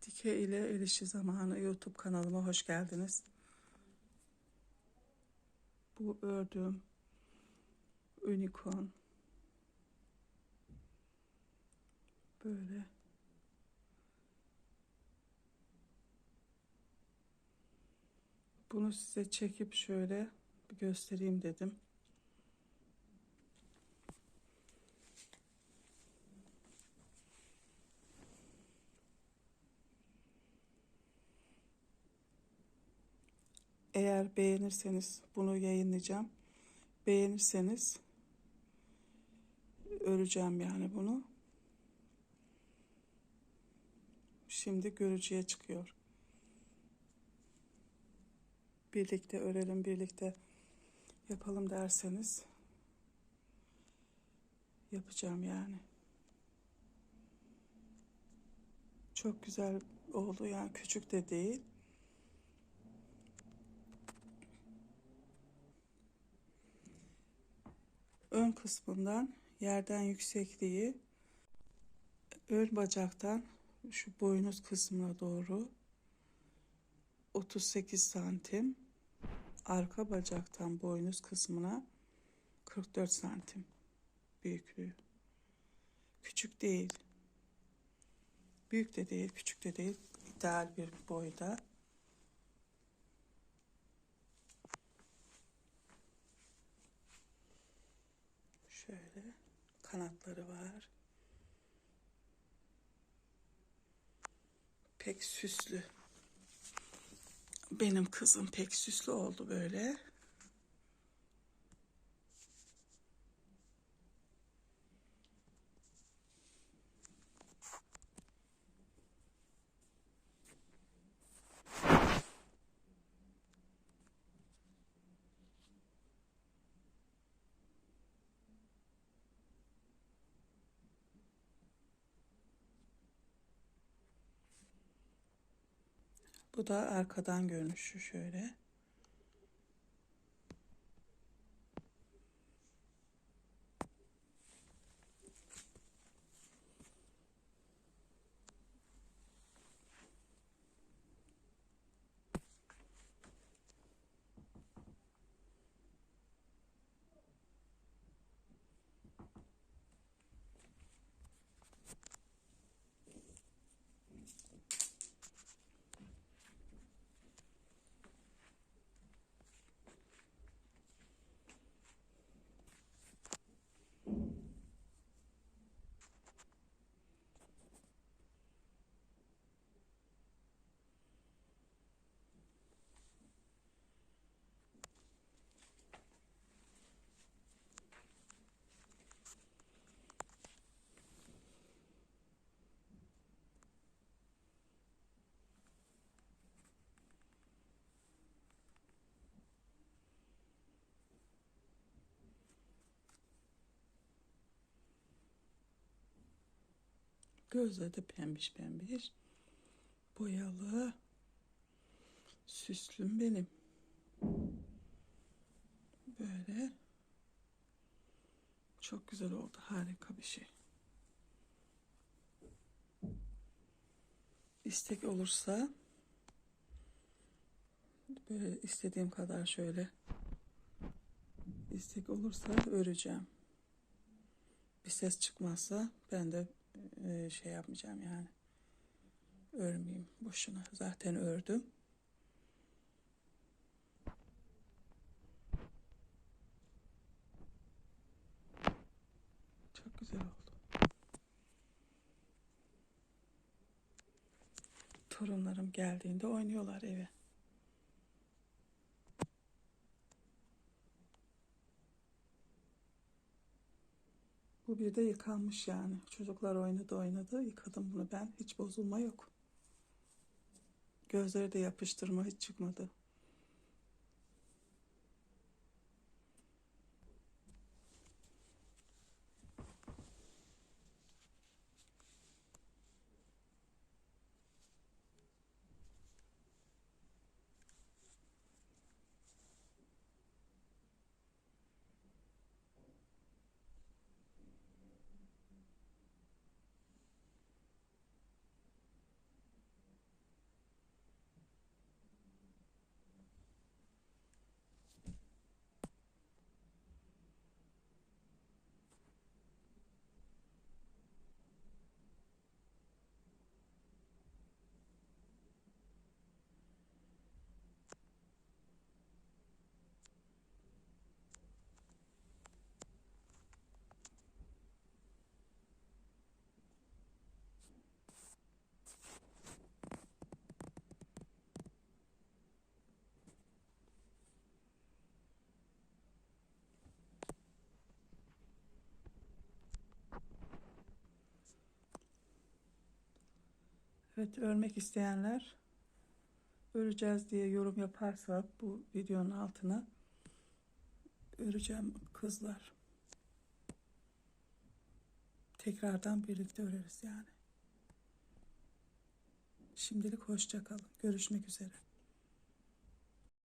Atike ile Elişi Zamanı YouTube kanalıma hoş geldiniz. Bu ördüğüm unicorn böyle bunu size çekip şöyle göstereyim dedim. Eğer beğenirseniz bunu yayınlayacağım. Beğenirseniz öreceğim yani bunu. Şimdi görücüye çıkıyor. Birlikte örelim, birlikte yapalım derseniz yapacağım yani. Çok güzel oldu yani küçük de değil. Ön kısmından yerden yüksekliği ön bacaktan şu boynuz kısmına doğru 38 santim arka bacaktan boynuz kısmına 44 santim büyüklüğü. Küçük değil. Büyük de değil küçük de değil. İdeal bir boyda Şöyle kanatları var. Pek süslü. Benim kızım pek süslü oldu böyle. Bu da arkadan görünüşü şöyle. Gözleri de pembiş pembiş. Boyalı. Süslüm benim. Böyle. Çok güzel oldu. Harika bir şey. İstek olursa böyle istediğim kadar şöyle istek olursa öreceğim. Bir ses çıkmazsa ben de e, şey yapmayacağım yani. Örmeyeyim boşuna. Zaten ördüm. Çok güzel oldu. Torunlarım geldiğinde oynuyorlar eve. Bu bir de yıkanmış yani. Çocuklar oynadı oynadı. Yıkadım bunu ben. Hiç bozulma yok. Gözleri de yapıştırma hiç çıkmadı. Evet örmek isteyenler öreceğiz diye yorum yaparsa bu videonun altına öreceğim kızlar. Tekrardan birlikte öreriz yani. Şimdilik hoşça kalın. Görüşmek üzere.